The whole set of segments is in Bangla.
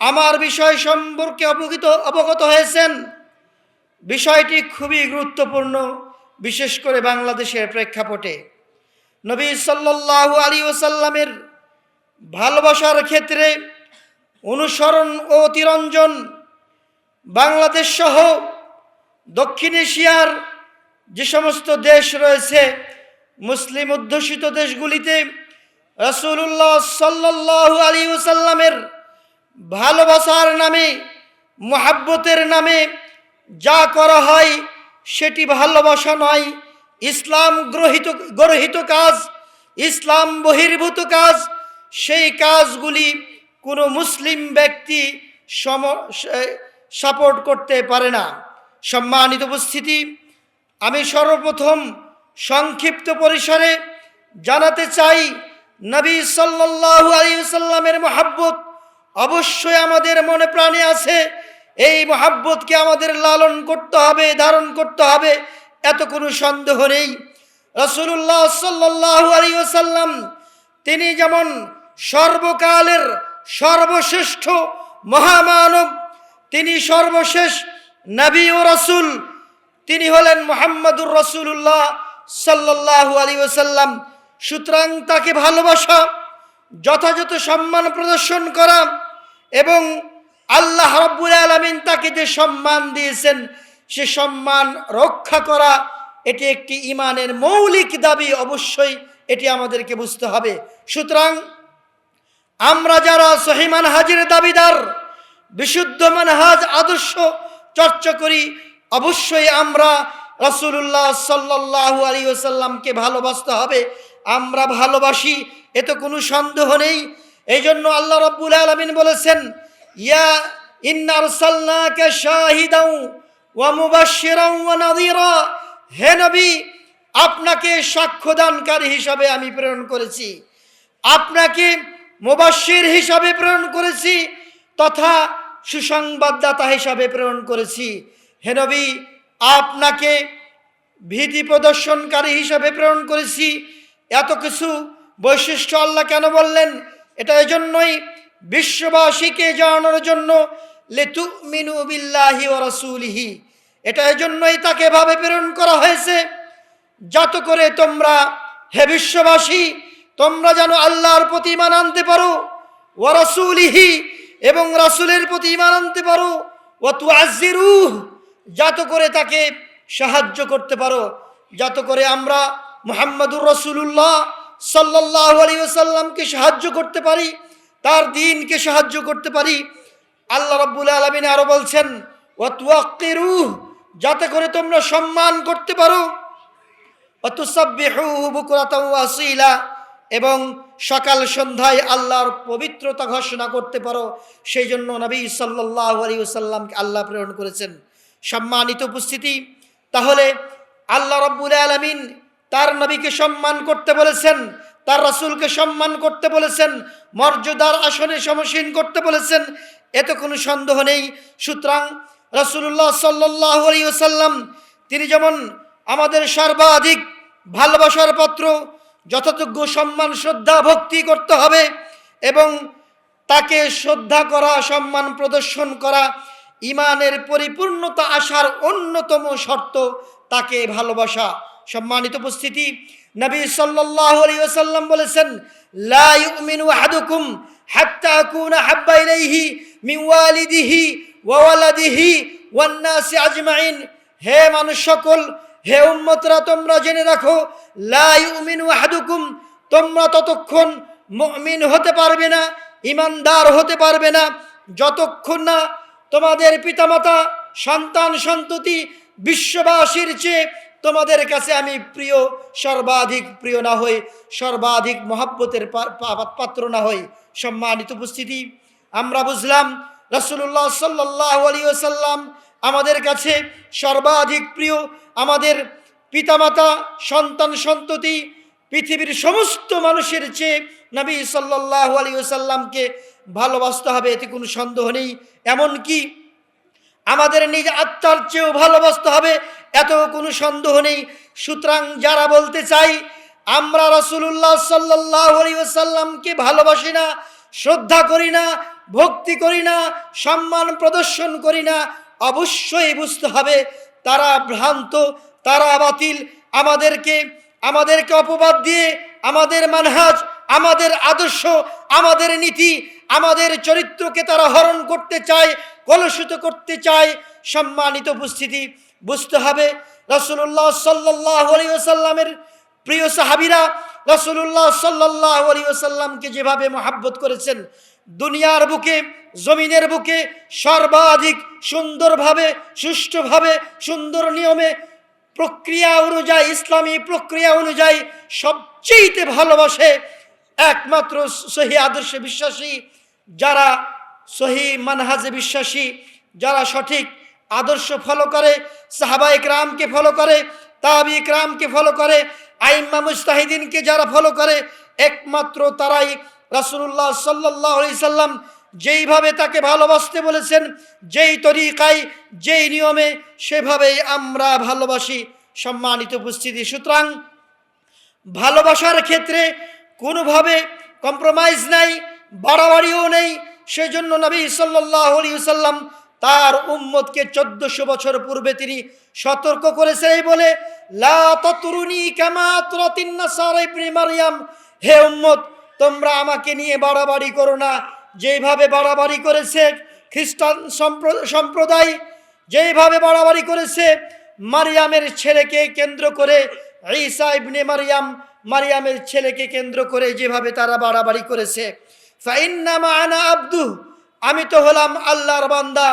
আমার বিষয় সম্পর্কে অবগত অবগত হয়েছেন। বিষয়টি খুবই গুরুত্বপূর্ণ, বিশেষ করে বাংলাদেশের প্রেক্ষাপটে। নবী সাল্লাল্লাহু আলী ওসাল্লামের ভালোবাসার ক্ষেত্রে অনুসরণ ও অতিরঞ্জন বাংলাদেশ সহ দক্ষিণ এশিয়ার যে সমস্ত দেশ রয়েছে, মুসলিম অধ্যুষিত দেশগুলিতে রসুল্লাহ সাল্লাল্লাহু আলী ওসাল্লামের ভালোবাসার নামে, মোহাব্বতের নামে যা করা হয় সেটি ভালোবাসা নয়। ইসলাম গ্রহিত গ্রহিত কাজ, ইসলাম বহির্ভূত কাজ। সেই কাজগুলি কোনো মুসলিম ব্যক্তি সম সাপোর্ট করতে পারে না। সম্মানিত উপস্থিতি, আমি সর্বপ্রথম সংক্ষিপ্ত পরিসরে জানাতে চাই, নবী সাল্লাল্লাহু আলী সাল্লামের মহাব্বত অবশ্যই আমাদের মনে প্রাণে আছে, এই মহাব্বতকে আমাদের লালন করতে হবে, ধারণ করতে হবে, এত কোনো সন্দেহ নেই। রসুল্লাহ সাল্লাহ আলী সাল্লাম তিনি যেমন সর্বকালের সর্বশ্রেষ্ঠ মহামানব, তিনি সর্বশেষ নবী ও রসুল, তিনি হলেন মোহাম্মদুর রসুল্লাহ সাল্লাহু আলী ওসাল্লাম সুতরাং তাকে ভালোবাসা, যথাযথ সম্মান প্রদর্শন করা এবং আল্লাহ রব্বুল আলমিন তাকে যে সম্মান দিয়েছেন, সে সম্মান রক্ষা করা এটি একটি ইমানের মৌলিক দাবি, অবশ্যই এটি আমাদেরকে বুঝতে হবে। সুতরাং আমরা যারা সহিমান হাজির দাবিদার, বিশুদ্ধ মানহাজ আদর্শ চর্চা করি, অবশ্যই আমরা রসুল্লাহ সাল্লাহ আলী ওসাল্লামকে ভালোবাসতে হবে। আমরা ভালোবাসি, এতে কোনো সন্দেহ নেই। এই জন্য আল্লাহ রব্বুল আলমিন বলেছেন, ইয়া ইন্নার সাল্লাকে শাহিদাউ ওয়া মুবাশশিরাও ওয়া নাযীরা। হে নবী, আপনাকে সাক্ষ্যদানকারী হিসাবে আমি প্রেরণ করেছি। আপনাকে মুবাশশির হিসাবে প্রেরণ করেছি তথা সুসংবাদদাতা হিসাবে প্রেরণ করেছি। হে নবী, আপনাকে ভীতি প্রদর্শনকারী হিসাবে প্রেরণ করেছি। এত কিছু বৈশিষ্ট্য আল্লাহ কেন বললেন? এটা এজন্যই বিশ্ববাসীকে জানানোর জন্য লেতু মিনু বিল্লাহি ও রসুলিহি। এটা এজন্যই তাকে ভাবে প্রেরণ করা হয়েছে যাতে করে তোমরা, হে বিশ্ববাসী, তোমরা যেন আল্লাহর প্রতি ইমান আনতে পারো ও রসুলিহি, এবং রাসুলের প্রতি ইমান আনতে পারো ও তু আজিরুহ যাতে করে তাকে সাহায্য করতে পারো, যাতে করে আমরা মোহাম্মদুর রসুল্লাহ সাল্লাহ আলী সাল্লামকে সাহায্য করতে পারি, তার দিনকে সাহায্য করতে পারি। আল্লাহ রব্বুল আলমিন আরও বলছেন ও তুয়াক্কিরুহ যাতে করে তোমরা সম্মান করতে পারো। অতুসাবিলা এবং সকাল সন্ধ্যায় আল্লাহর পবিত্রতা ঘোষণা করতে পারো। সেই জন্য নবী সাল্লাহ আলী সাল্লামকে আল্লাহ প্রেরণ করেছেন। সম্মানিত উপস্থিতি, তাহলে আল্লাহ রব্বুল আলমিন তার নবীকে সম্মান করতে বলেছেন, তার রসুলকে সম্মান করতে বলেছেন, মর্যাদার আসনে সমসীন করতে বলেছেন, এতে কোনো সন্দেহ নেই। সুতরাং রসুল্লাহ সাল্লাহ আলী সাল্লাম তিনি যেমন আমাদের সর্বাধিক ভালোবাসার পত্র যথাযোগ্য সম্মান, শ্রদ্ধা, ভক্তি করতে হবে এবং তাকে শ্রদ্ধা করা, সম্মান প্রদর্শন করা ইমানের পরিপূর্ণতা আসার অন্যতম শর্ত তাকে ভালোবাসা। সম্মানিত উপস্থিতি, নবী ওয়াসাল্লাম বলেছেন আজমাইন। হে মানুষ সকল, হে উম্মতরা, তোমরা জেনে রাখো, লা ইউমিনু আহাদুকুম তোমরা ততক্ষণ মুমিন হতে পারবে না, ইমানদার হতে পারবে না, যতক্ষণ না তোমাদের পিতামাতা, সন্তান, সন্ততি, বিশ্ববাসীর চেয়ে তোমাদের কাছে আমি প্রিয়, সর্বাধিক প্রিয় না হই, সর্বাধিক মহাব্বতের পাত্র না হই। সম্মানিত উপস্থিতি, আমরা বুঝলাম রসুল্লাহ সাল্লাহ আলী সাল্লাম আমাদের কাছে সর্বাধিক প্রিয়, আমাদের পিতামাতা, সন্তান, সন্ততি, পৃথিবীর সমস্ত মানুষের চেয়ে নবী সাল্লাহ আলী সাল্লামকে ভালোবাসতে হবে, এতে কোনো সন্দেহ নেই। এমনকি আমাদের নিজ আত্মার চেয়েও ভালোবাসতে হবে এত কোনো সন্দেহ নেই। সুতরাং যারা বলতে চাই, আমরা রসুল্লাহ সাল্লাহ ভালোবাসি না, শ্রদ্ধা করি না, ভক্তি করি না, সম্মান প্রদর্শন করি না, অবশ্যই বুঝতে হবে তারা ভ্রান্ত, তারা বাতিল। আমাদেরকে আমাদেরকে অপবাদ দিয়ে আমাদের মানহাজ, আমাদের আদর্শ, আমাদের নীতি, আমাদের চরিত্রকে তারা হরণ করতে চায়, কলুষিত করতে চায়। সম্মানিত উপস্থিতি বুঝতে হবে রসুল্লাহ সাল্লাহ আলিয়াল্লামের প্রিয় সাহাবিরা রসুল্লাহ সাল্লাহ আলিয়াল্লামকে যেভাবে মহাব্বত করেছেন, দুনিয়ার বুকে, জমিনের বুকে সর্বাধিক সুন্দরভাবে, সুষ্ঠুভাবে, সুন্দর নিয়মে, প্রক্রিয়া অনুযায়ী, ইসলামী প্রক্রিয়া অনুযায়ী সবচেয়েতে ভালোবাসে একমাত্র সহি আদর্শে বিশ্বাসী, যারা সহি মানহাজে বিশ্বাসী, যারা সঠিক আদর্শ ফলো করে সাহাবাইক রামকে ফলো করে তাবিক ইকরামকে ফলো করে, আইম্মা মুস্তাহিদিনকে যারা ফলো করে, একমাত্র তারাই রাসুল্লাহ সাল্লাহ সাল্লাম যেইভাবে তাকে ভালোবাসতে বলেছেন, যেই তরিকায়, যেই নিয়মে, সেভাবেই আমরা ভালোবাসি সম্মানিত উপস্থিতি। সুতরাং ভালোবাসার ক্ষেত্রে কোনোভাবে কম্প্রোমাইজ নাই, বাড়াবাড়িও নেই, সেজন্য নবী সাল্লাহ আলী সাল্লাম তার উম্মতকে চোদ্দশো বছর পূর্বে তিনি সতর্ক করেছেন এই বলে মারিয়াম। হে উম্মত, তোমরা আমাকে নিয়ে বাড়াবাড়ি করো না। যেইভাবে বাড়াবাড়ি করেছে খ্রিস্টান সম্প্রদায়, যেইভাবে বাড়াবাড়ি করেছে মারিয়ামের ছেলেকে কেন্দ্র করে, ঈসা ইবনে মারিয়াম, মারিয়ামের ছেলেকে কেন্দ্র করে যেভাবে তারা বাড়াবাড়ি করেছে। ফাইন্নামা আনা আব্দু আমি তো হলাম আল্লাহর বান্দা।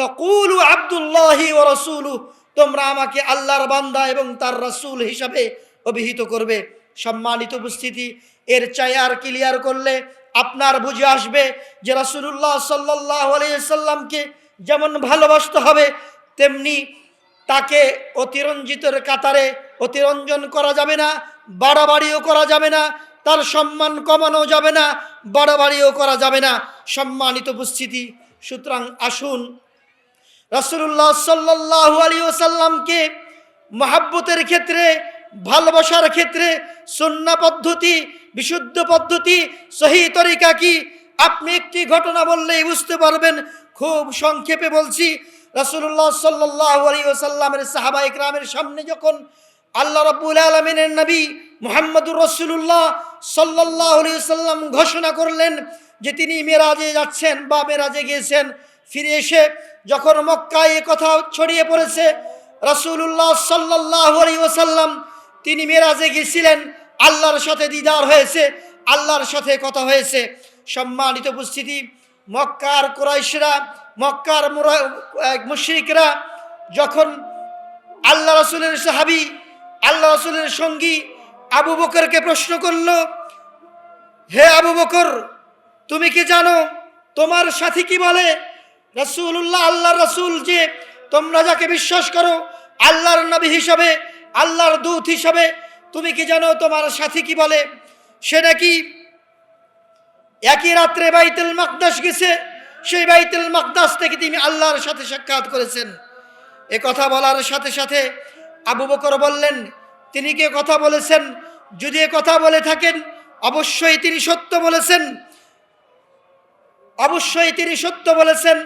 ফকুলু আব্দুল্লাহি ও রসুলু তোমরা আমাকে আল্লাহর বান্দা এবং তার রসুল হিসাবে অভিহিত করবে। সম্মানিত উপস্থিতি, এর চাই আর ক্লিয়ার করলে আপনার বুঝে আসবে যে রসুল্লাহ সাল্লাহ আলিয়াল্লামকে যেমন ভালোবাসতে হবে, তেমনি তাকে অতিরঞ্জিতের কাতারে অতিরঞ্জন করা যাবে না, বাড়াবাড়িও করা যাবে না, তার সম্মান কমানো যাবে না, বাড়াবাড়িও করা যাবে না। সম্মানিত উপস্থিতি, সুতরাং আসুন রাসুল্লাহ সাল্লাহ আলী ওসাল্লামকে মহাব্বতের ক্ষেত্রে, ভালোবাসার ক্ষেত্রে সন্না পদ্ধতি, বিশুদ্ধ পদ্ধতি, সহি তরিকা কি? আপনি একটি ঘটনা বললেই বুঝতে পারবেন। খুব সংক্ষেপে বলছি রাসুল্লাহ সাল্লাহ আলী ওসাল্লামের সাহাবা ইকরামের সামনে যখন আল্লাহ রব্বুল আলমিনের নবী মোহাম্মদুর রসুল্লাহ সাল্লাহ আলী সাল্লাম ঘোষণা করলেন যে তিনি মেরাজে যাচ্ছেন বা মেরাজে গিয়েছেন ফিরে এসে যখন মক্কায় এ কথা ছড়িয়ে পড়েছে রসুল্লাহ সাল্লাহ ওসাল্লাম তিনি মেরাজে গিয়েছিলেন, আল্লাহর সাথে দিদার হয়েছে, আল্লাহর সাথে কথা হয়েছে। সম্মানিত উপস্থিতি, মক্কার কোরাইশরা, মক্কার মুশরিকরা যখন আল্লাহ রসুলের সাহাবি, আল্লাহ রসুলের সঙ্গী আবু বকরকে প্রশ্ন করল, হে আবু বকর, তুমি কি জানো, তোমার সাথী কি বলে? রসুল্লাহ আল্লাহ রসুল যে তোমরা যাকে বিশ্বাস করো, আল্লাহর নবী হিসাবে, আল্লাহর দূত হিসাবে, তুমি কি জানো তোমার সাথী কি বলে? সে নাকি একই রাত্রে বাইতুল মাকদাস গেছে, সেই বাইতুল মাকদাস থেকে তিনি আল্লাহর সাথে সাক্ষাৎ করেছেন। এ কথা বলার সাথে সাথে আবু বকর বললেন, তিনি কে কথা বলেছেন? যদি এ কথা বলে থাকেন, অবশ্যই তিনি সত্য বলেছেন। অবশ্যই তিনি সত্য বলেছেন।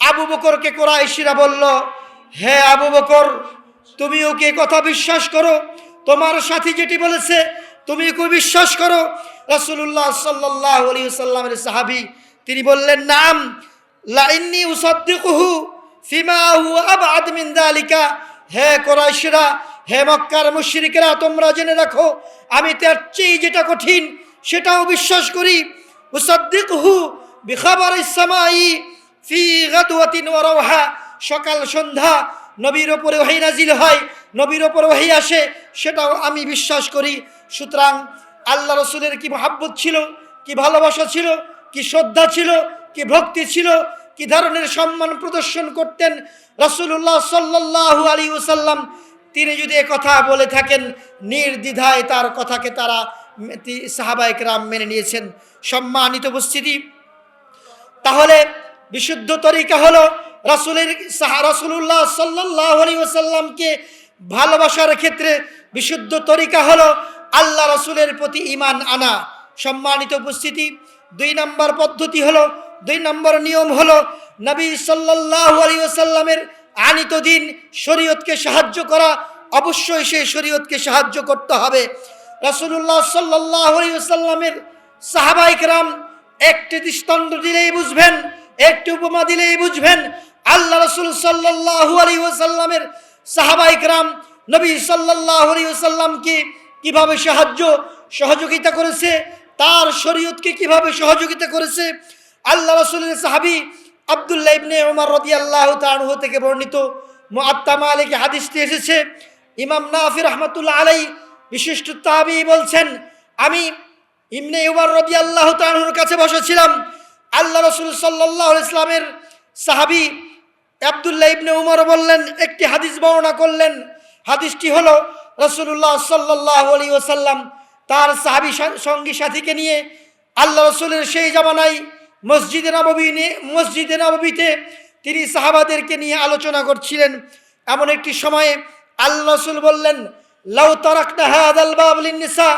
আবু বকরকে কোরাইশিরা বলল, হে আবু বকর তুমি ওকে কথা বিশ্বাস করো? তোমার সাথী যেটি বলেছে, তুমি ওকে বিশ্বাস করো? রাসূলুল্লাহ সাল্লাল্লাহু আলাইহি সাল্লামের সাহাবি, তিনি বললেন, নাম, লাইন্নি উসাদ্দিকুহু ফিমা হুয়া আবআদ মিন যালিকা হে কোরাইশরা, হে মক্কার মুশরিকরা, তোমরা জেনে রাখো, আমি তার চেয়ে যেটা কঠিন, সেটাও বিশ্বাস করি। উসাদ্দিকুহু বিখাবার ইসমাই সকাল, সন্ধ্যা নবীর ওপরে ওহী নাজিল হয়, নবীর ওপর ওহী আসে, সেটাও আমি বিশ্বাস করি। সুতরাং আল্লাহ রসুলের কি মহাব্বত ছিল, কি ভালোবাসা ছিল, কি শ্রদ্ধা ছিল, কি ভক্তি ছিল, কি ধরনের সম্মান প্রদর্শন করতেন রসুল্লাহ সাল্লাল্লাহু আলী ওসাল্লাম তিনি যদি কথা বলে থাকেন, নির্দ্বিধায় তার কথাকে তারা সাহাবায়ক রাম মেনে নিয়েছেন। সম্মানিত উপস্থিতি। তাহলে বিশুদ্ধ তরিকা হলো রাসুলের রাসুল্লাহ সাল্লাহ আলী ওসাল্লামকে ভালোবাসার ক্ষেত্রে বিশুদ্ধ তরিকা হলো আল্লাহ রসুলের প্রতি ইমান আনা। সম্মানিত উপস্থিতি, দুই নম্বর পদ্ধতি হলো, দুই নম্বর নিয়ম হলো নবী সাল্লাল্লাহু আলাইহি ওয়াসাল্লামের আনিত দিন শরীয়তকে সাহায্য করা। অবশ্যই সেই শরীয়তকে সাহায্য করতে হবে। রাসূলুল্লাহ সাল্লাল্লাহু আলাইহি ওয়াসাল্লামের সাহাবায়ে কেরাম একটি দৃষ্টান্ত দিলেই বুঝবেন একটি উপমা দিলেই বুঝবেন, আল্লাহ রসুল সাল্লাল্লাহু আলাইহি ওয়াসাল্লামের সাহাবায়ে কেরাম নবী সাল্লাল্লাহু আলাইহি ওয়াসাল্লামকে কীভাবে সাহায্য সহযোগিতা করেছে, তার শরীয়তকে কীভাবে সহযোগিতা করেছে, আল্লাহ রসুলের সাহাবি আবদুল্লাহ ইবনে ওমর রাদিয়াল্লাহু তাআলা থেকে বর্ণিত মুআত্তা মালিক হাদিসটি এসেছে, ইমাম নাফি রহমাতুল্লাহ আলাই বিশিষ্ট তাবি বলছেন, আমি ইমনে উমর আল্লাহ তাআলার কাছে বসেছিলাম আল্লাহ রসুল আলাইহি ইসলামের সাহাবি আবদুল্লাহ ইবনে উমর বললেন, একটি হাদিস বর্ণনা করলেন। হাদিসটি হলো রসুল্লাহ সাল্লাহ আলী ওসাল্লাম তার সাহাবি সঙ্গী সাথীকে নিয়ে আল্লাহ রসুলের সেই জামানায় মসজিদে নববী নিয়ে মসজিদে নববীতে তিনি সাহাবাদেরকে নিয়ে আলোচনা করছিলেন। এমন একটি সময়ে আল্লাহ রসুল বললেন, লাউ বাবলিন নিসা,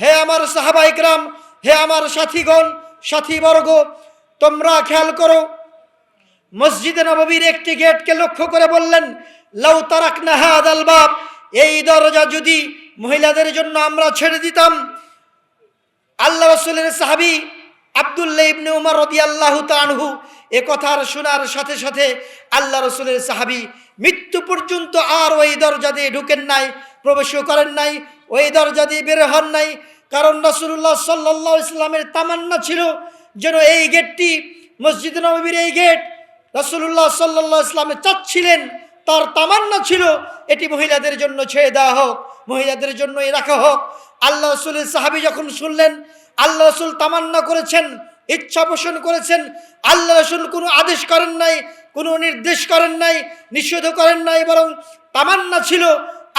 হে আমার সাহাবা ইকরাম হে আমার সাথীগণ, সাথীবর্গ তোমরা খেয়াল করো, মসজিদে নববীর একটি গেটকে লক্ষ্য করে বললেন, লাউ তারাক নাহাদ বাব, এই দরজা যদি মহিলাদের জন্য আমরা ছেড়ে দিতাম। আল্লাহ রসুলের সাহাবি আবদুল্লাহ ইবনে উমর রদি আল্লাহ তানহু এ কথার শোনার সাথে সাথে আল্লাহ রসুলের সাহাবি মৃত্যু পর্যন্ত আর ওই দরজা দিয়ে ঢুকেন নাই, প্রবেশও করেন নাই, ওই দরজা দিয়ে বের হন নাই। কারণ রসুল্লাহ সাল্লাহ ইসলামের তামান্না ছিল যেন এই গেটটি মসজিদ নবীর এই গেট রসুল্লাহ সাল্লাহ ইসলামে চাচ্ছিলেন, তার তামান্না ছিল, এটি মহিলাদের জন্য ছেড়ে দেওয়া হোক, মহিলাদের জন্যই রাখা হোক। আল্লাহ রসুলের সাহাবি যখন শুনলেন, আল্লাহ রসুল তামান্না করেছেন, ইচ্ছা পোষণ করেছেন, আল্লাহ রসুল কোনো আদেশ করেন নাই, কোনো নির্দেশ করেন নাই, নিষেধ করেন নাই, বরং তামান্না ছিল।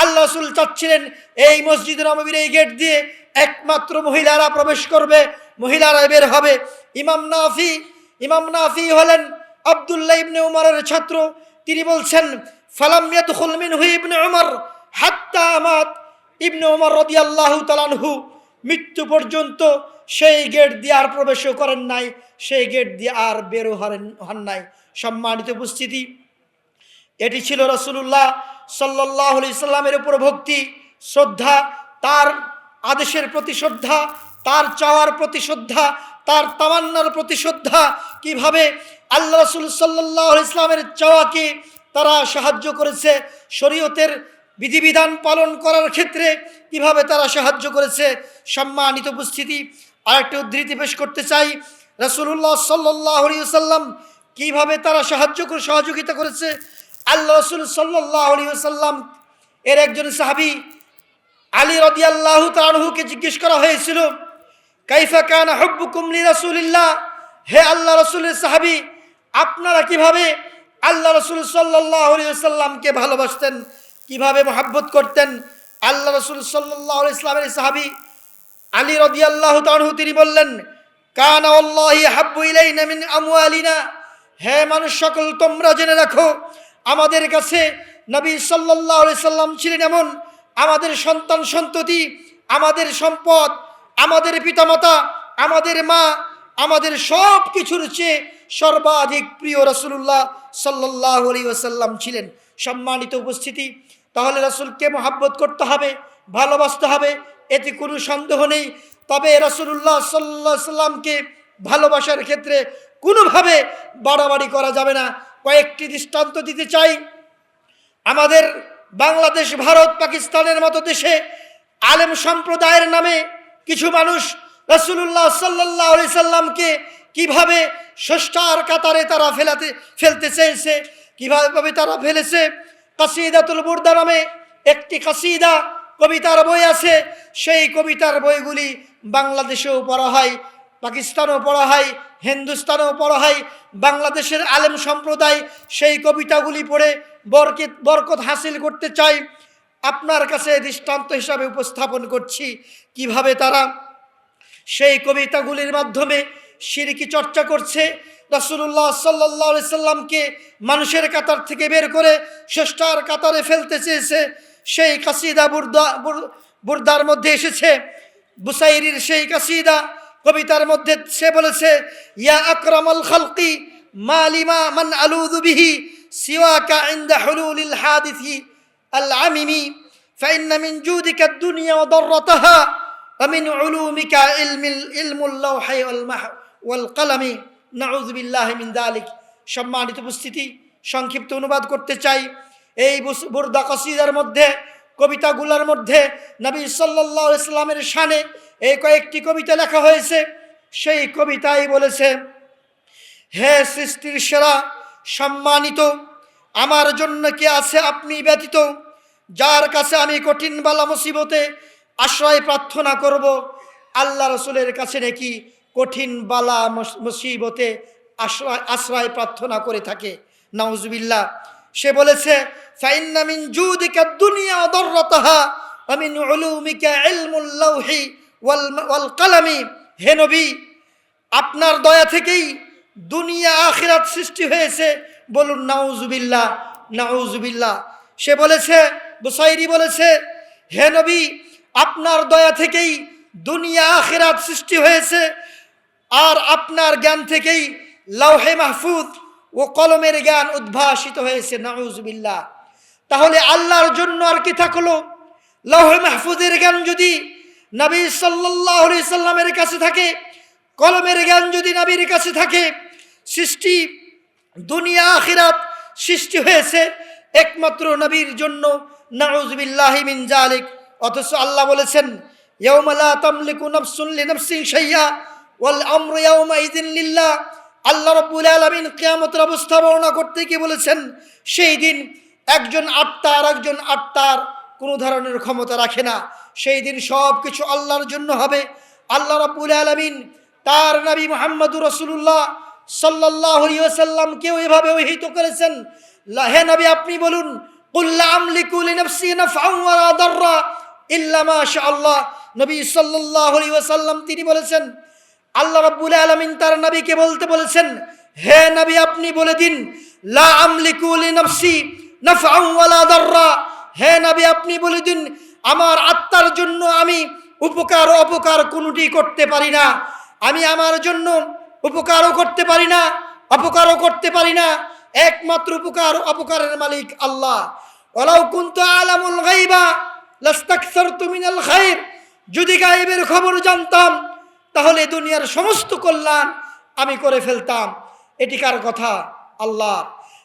আল্লাহ রসুল চাচ্ছিলেন, এই মসজিদ নবীর এই গেট দিয়ে একমাত্র মহিলারা প্রবেশ করবে মহিলারা বের হবে। ইমাম নাফি ইমাম নাফি হলেন আবদুল্লাহ ইবনে উমরের ছাত্র। তিনি বলছেন, ফালাম ইয়াদখুল মিনহু ইবনে উমর হাত্তা আমাত। ইবনে উমর রাদিয়াল্লাহু তাআলাহু মৃত্যু পর্যন্ত সেই গেট দিয়ে আর প্রবেশও করেন নাই। সেই গেট দিয়ে আর বেরো হন হন নাই। সম্মানিত উপস্থিতি, এটি ছিল রসুল্লাহ সাল্লাহ সাল্লামের উপর ভক্তি, শ্রদ্ধা, তার আদেশের প্রতি শ্রদ্ধা তার চাওয়ার প্রতি শ্রদ্ধা, তার তামান্নার প্রতি শ্রদ্ধা। কীভাবে আল্লাহ রসুল সাল্লাহ ইসলামের চাওয়াকে তারা সাহায্য করেছে, শরীয়তের বিধিবিধান পালন করার ক্ষেত্রে কীভাবে তারা সাহায্য করেছে, সম্মানিত উপস্থিতি আরেকটি উদ্ধৃতি পেশ করতে চাই। রসুল্লাহ সাল্লাহ সাল্লাম কীভাবে তারা সাহায্য করে, সহযোগিতা করেছে? আল্লাহ রসুল সাল্লাহ সাল্লাম এর একজন সাহাবি আলী রদিয়াল্লাহ তানহুকে জিজ্ঞেস করা হয়েছিল কাইফা কান হব্বুকুম লি রাসূলিল্লাহ হে আল্লাহ রসুলের সাহাবি, আপনারা কীভাবে আল্লাহ রসুল সাল্লাহ সাল্লামকে ভালোবাসতেন, কীভাবে মহাব্বত করতেন? আল্লাহ রসুল সাল্লাহ ইসলামের সাহাবি আলী রদিয়াল্লাহ তানহু তিনি বললেন, কানা আল্লাহি হাব্বু ইলাইনা মিন আমওয়ালিনা। হে মানুষ সকল, তোমরা জেনে রাখো, আমাদের কাছে নবী আলাইহি সাল্লাম ছিলেন এমন, আমাদের সন্তান সন্ততি, আমাদের সম্পদ আমাদের পিতামাতা, আমাদের মা, আমাদের সব কিছুর চেয়ে সর্বাধিক প্রিয় রসুল্লাহ সাল্লাহ আলী ওসাল্লাম ছিলেন। সম্মানিত উপস্থিতি, তাহলে রসুলকে মহাব্বত করতে হবে, ভালোবাসতে হবে, এতে কোনো সন্দেহ নেই। তবে রসুল্লাহ সাল্লাহ সাল্লামকে ভালোবাসার ক্ষেত্রে কোনোভাবে বাড়াবাড়ি করা যাবে না। কয়েকটি দৃষ্টান্ত দিতে চাই। আমাদের বাংলাদেশ, ভারত, পাকিস্তানের মতো দেশে আলেম সম্প্রদায়ের নামে কিছু মানুষ রসুল্লাহ সাল্লাহ সাল্লামকে কীভাবে ষষ্ঠার কাতারে তারা ফেলাতে, ফেলতে চেয়েছে, কীভাবে তারা ফেলেছে? কাসিদাতুল বুর্দা নামে একটি কাসিদা কবিতার বই আছে। সেই কবিতার বইগুলি বাংলাদেশেও পড়া হয়, পাকিস্তানেও পড়া হয়, হিন্দুস্তানেও পড়া হয়, বাংলাদেশের আলেম সম্প্রদায় সেই কবিতাগুলি পড়ে বরকত বরকত হাসিল করতে চাই আপনার কাছে দৃষ্টান্ত হিসাবে উপস্থাপন করছি। কীভাবে তারা সেই কবিতাগুলির মাধ্যমে সিরকি চর্চা করছে। রাসুল্লাহ সাল্লাহ সাল্লামকে মানুষের কাতার থেকে বের করে ষষ্ঠার কাতারে ফেলতে চেয়েছে। সেই কাসিদা বুর্দা, বুর- বুর্দার মধ্যে এসেছে। বুসাইরির সেই কাসিদা কবিতার মধ্যে সে বলেছে, ইয়া আকরামাল খালকি মালিমা মান আলুদু বিহি, সিওয়াকা ইনদা হুলুলিল হাদিসি। আল আমিমি فإن من جودك الدنيا وضرتها ومن علومك علم علم اللوح والمح والقلم نعوذ بالله من ذلك সম্মানিত উপস্থিতি সংক্ষিপ্ত অনুবাদ করতে চাই এই বুস- বুরদা কসিদার মধ্যে কবিতাগুলোর মধ্যে নবী সাল্লাল্লাহু আলাইহি সাল্লামের শানে এই কয়েকটি কবিতা লেখা হয়েছে সেই কবিতায় বলেছে হে সৃষ্টির সেরা সম্মানিত আমার জন্য কে আছে আপনি ব্যতীত? যার কাছে আমি কঠিন বালা মুসিবতে আশ্রয় প্রার্থনা করব, আল্লাহ রসুলের কাছে নাকি কঠিন বালা মুস- মুসিবতে আশ্রয় আশ্রয় প্রার্থনা করে থাকে। নাউজুবিল্লাহ। সে বলেছে ওয়াল কালামি। হে নবী, আপনার দয়া থেকেই দুনিয়া আখিরাত সৃষ্টি হয়েছে বলুন, নাউজুবিল্লাহ নাউজুবিল্লাহ। সে বলেছে, বুসাইরি বলেছে, হে নবী, আপনার দয়া থেকেই দুনিয়া আখিরাত সৃষ্টি হয়েছে, আর আপনার জ্ঞান থেকেই লৌহে মাহফুজ ও কলমের জ্ঞান উদ্ভাসিত হয়েছে, নাউজুবিল্লাহ। তাহলে আল্লাহর জন্য আর কি থাকল? লৌহে মাহফুজের জ্ঞান যদি নবী সাল্লাহ সাল্লামের কাছে থাকে, কলমের জ্ঞান যদি নবীর কাছে থাকে, সৃষ্টি দুনিয়া আখিরাত সৃষ্টি হয়েছে একমাত্র নবীর জন্য। নাউজুবিল্লাহি মিন জালিক অথচ আল্লাহ বলেছেন, ইয়াউমা লা তামলিকু নাফসুন লিনাফসিন শাইয়্যা ওয়াল আমরু ইয়াউমা ইযিন লিল্লাহ। আল্লাহ রাব্বুল আলামিন কিয়ামতের অবস্থা বর্ণনা করতে গিয়ে বলেছেন, সেই দিন একজন আত্মা আর একজন আত্মার কোনো ধরনের ক্ষমতা রাখে না। সেই দিন সব কিছু আল্লাহর জন্য হবে। আল্লাহ রাব্বুল আলামিন তার নবী মুহাম্মদুর রাসূলুল্লাহ ওয়াসাল্লামকেও এভাবে ওহিত করেছেন? লা- হে নবী, আপনি বলুন শাআল্লাহ। নবী সাল্লাল্লাহু আলাইহি তিনি বলেছেন, আল্লাহ রাব্বুল আলামিন তার নবীকে বলতে বলেছেন, হে নবী, আপনি বলে দিন, লা আমলিকু লিনাফসি নাফআন ওয়া লা দাররা। হে নবী, আপনি বলে দিন, আমার আত্মার জন্য আমি উপকার অপকার কোনোটি করতে পারি না। আমি আমার জন্য উপকারও করতে পারি না, অপকারও করতে পারি না। একমাত্র উপকার, অপকারের মালিক আল্লাহ। কুন্তু যদি গায়েবের খবর জানতাম, তাহলে দুনিয়ার সমস্ত কল্যাণ আমি করে ফেলতাম। এটি কার কথা? আল্লাহ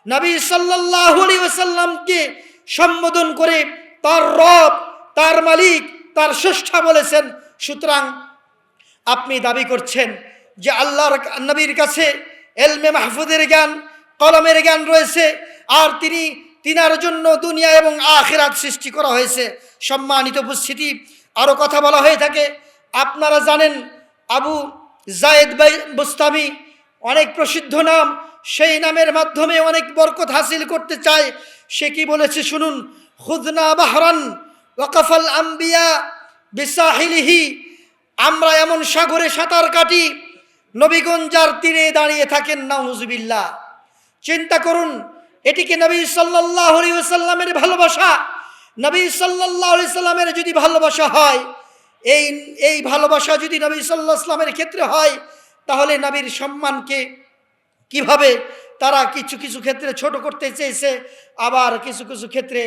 নবী সাল্লাল্লাহু আলাইহি সম্বোধন করে তার রব, তার মালিক, তার স্রষ্টা বলেছেন, সুতরাং আপনি দাবি করছেন যে আল্লাহর নবীর কাছে এলমে মাহফুদের জ্ঞান, কলমের জ্ঞান রয়েছে, আর তিনি, তিনার জন্য দুনিয়া এবং আখেরাত সৃষ্টি করা হয়েছে। সম্মানিত উপস্থিতি আরও কথা বলা হয়ে থাকে। আপনারা জানেন, আবু জায়েদ বাই বুস্তামি অনেক প্রসিদ্ধ নাম, সেই নামের মাধ্যমে অনেক বরকত হাসিল করতে চায়। সে কি বলেছে শুনুন খুদনা বাহরান ওয়াকাফাল আম্বিয়া বিসাহিলিহি, আমরা এমন সাগরে সাঁতার কাটি নবীগঞ্জার তীরে দাঁড়িয়ে থাকেন নাউজুবিল্লাহ চিন্তা করুন, এটিকে নবী সাল্লাহ সাল্লামের ভালোবাসা, নবী সাল্লাহ সাল্লামের যদি ভালোবাসা হয়, এই এই ভালোবাসা যদি নবী সাল্লাহ ক্ষেত্রে হয়, তাহলে নবীর সম্মানকে কীভাবে তারা কিছু কিছু ক্ষেত্রে ছোট করতে চেয়েছে, আবার কিছু কিছু ক্ষেত্রে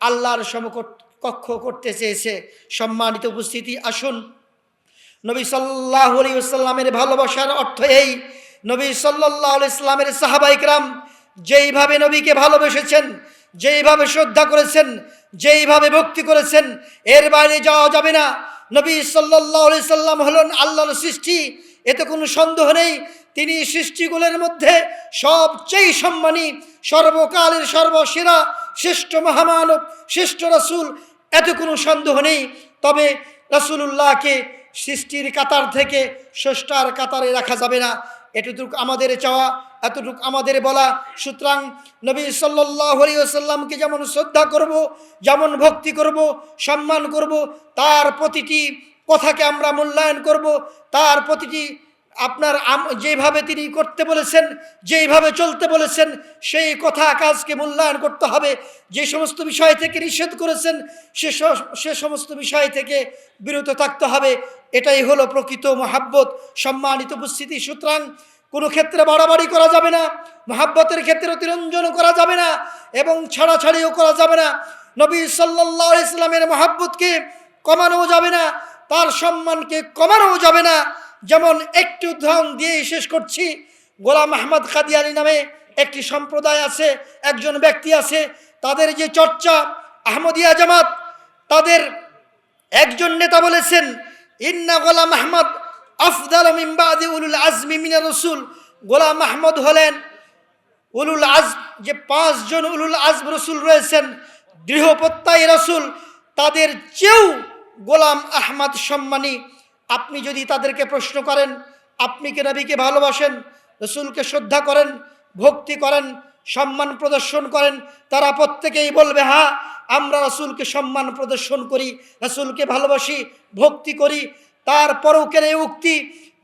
আল্লাহর সমকক্ষ করতে চেয়েছে। সম্মানিত উপস্থিতি, আসুন। নবী সাল্লাহ আলিয়াল্লামের ভালোবাসার অর্থ এই। নবী সাল্লাহ ইসলামের সাহাবাইকরাম যেইভাবে নবীকে ভালোবেসেছেন, যেইভাবে শ্রদ্ধা করেছেন, যেইভাবে ভক্তি করেছেন, এর বাইরে যাওয়া যাবে না। নবী সাল্লাহ সাল্লাম হলেন আল্লাহর সৃষ্টি, এতে কোনো সন্দেহ নেই। তিনি সৃষ্টিগুলোর মধ্যে সবচেয়ে সম্মানী, সর্বকালের সর্বসেরা, শ্রেষ্ঠ মহামানব, শ্রেষ্ঠ রসুল, এত কোনো সন্দেহ নেই। তবে রসুল্লাহকে সৃষ্টির কাতার থেকে স্রষ্টার কাতারে রাখা যাবে না। এটুকু আমাদের চাওয়া, এতটুকু আমাদের বলা। সুতরাং নবী সাল্লাহ সাল্লামকে যেমন শ্রদ্ধা করব, যেমন ভক্তি করব, সম্মান করব, তার প্রতিটি কথাকে আমরা মূল্যায়ন করব, তার প্রতিটি আপনার যেভাবে তিনি করতে বলেছেন, যেইভাবে চলতে বলেছেন, সেই কথা কাজকে মূল্যায়ন করতে হবে। যে সমস্ত বিষয় থেকে নিষেধ করেছেন, সে সে সমস্ত বিষয় থেকে বিরত থাকতে হবে। এটাই হলো প্রকৃত মহাব্বত, সম্মানিত উপস্থিতি। সুতরাং কোনো ক্ষেত্রে বাড়াবাড়ি করা যাবে না, মহাব্বতের ক্ষেত্রে অতিরঞ্জনও করা যাবে না এবং ছাড়াছাড়িও করা যাবে না। নবী সাল্লাহ ইসলামের মহাব্বতকে কমানোও যাবে না, তার সম্মানকে কমানোও যাবে না। যেমন একটি উদাহরণ দিয়ে শেষ করছি, গোলাম আহমদ কাদিয়ানি নামে একটি সম্প্রদায় আছে, একজন ব্যক্তি আছে, তাদের যে চর্চা আহমদিয়া জামাত, তাদের একজন নেতা বলেছেন, ইন্না গোলাম আহমদ আফদাল মিম্বাদি উলুল আজমি মিনা রসুল। গোলাম আহমদ হলেন উলুল আজ, যে পাঁচজন উলুল আজম রসুল রয়েছেন দৃঢ় প্রত্যয়ী রসুল, তাদের চেয়েও গোলাম আহমদ সম্মানী। আপনি যদি তাদেরকে প্রশ্ন করেন, আপনি কি নবীকে ভালোবাসেন, রসুলকে শ্রদ্ধা করেন, ভক্তি করেন, সম্মান প্রদর্শন করেন, তারা প্রত্যেকেই বলবে হ্যাঁ আমরা রসুলকে সম্মান প্রদর্শন করি, রসুলকে ভালোবাসি, ভক্তি করি। তারপরেও কেন এই উক্তি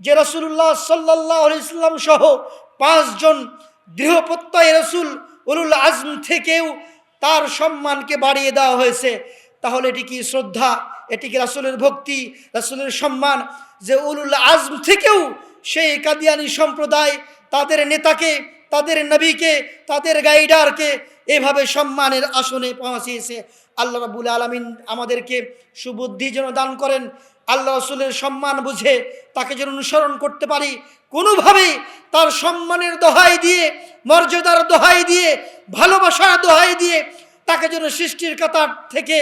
যে রসুল্লাহ সাল্লাহ ইসলাম সহ পাঁচজন দৃঢ় প্রত্যয় রসুল, উলুল আজম থেকেও তার সম্মানকে বাড়িয়ে দেওয়া হয়েছে, তাহলে এটি কি শ্রদ্ধা? এটি কি রাসুলের ভক্তি, রাসুলের সম্মান? যে উলুল আজম থেকেও সেই কাদিয়ানি সম্প্রদায় তাদের নেতাকে, তাদের নবীকে, তাদের গাইডারকে এভাবে সম্মানের আসনে পৌঁছিয়েছে। আল্লাহ রাবুল আলমিন আমাদেরকে সুবুদ্ধি যেন দান করেন। আল্লাহ রসুলের সম্মান বুঝে তাকে যেন অনুসরণ করতে পারি। কোনোভাবেই তার সম্মানের দোহাই দিয়ে, মর্যাদার দোহাই দিয়ে, ভালোবাসার দোহাই দিয়ে তাকে যেন সৃষ্টির কাতার থেকে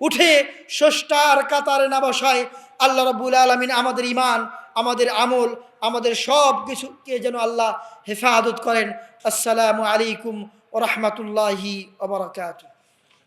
উঠে ষষ্ঠার কাতারে না বসায় আল্লাহ রব্বুল আলমিন আমাদের ইমান আমাদের আমল, আমাদের সব কিছুকে যেন আল্লাহ হেফাজত করেন। আসসালামু আলাইকুম ও রহমতুল্লাহি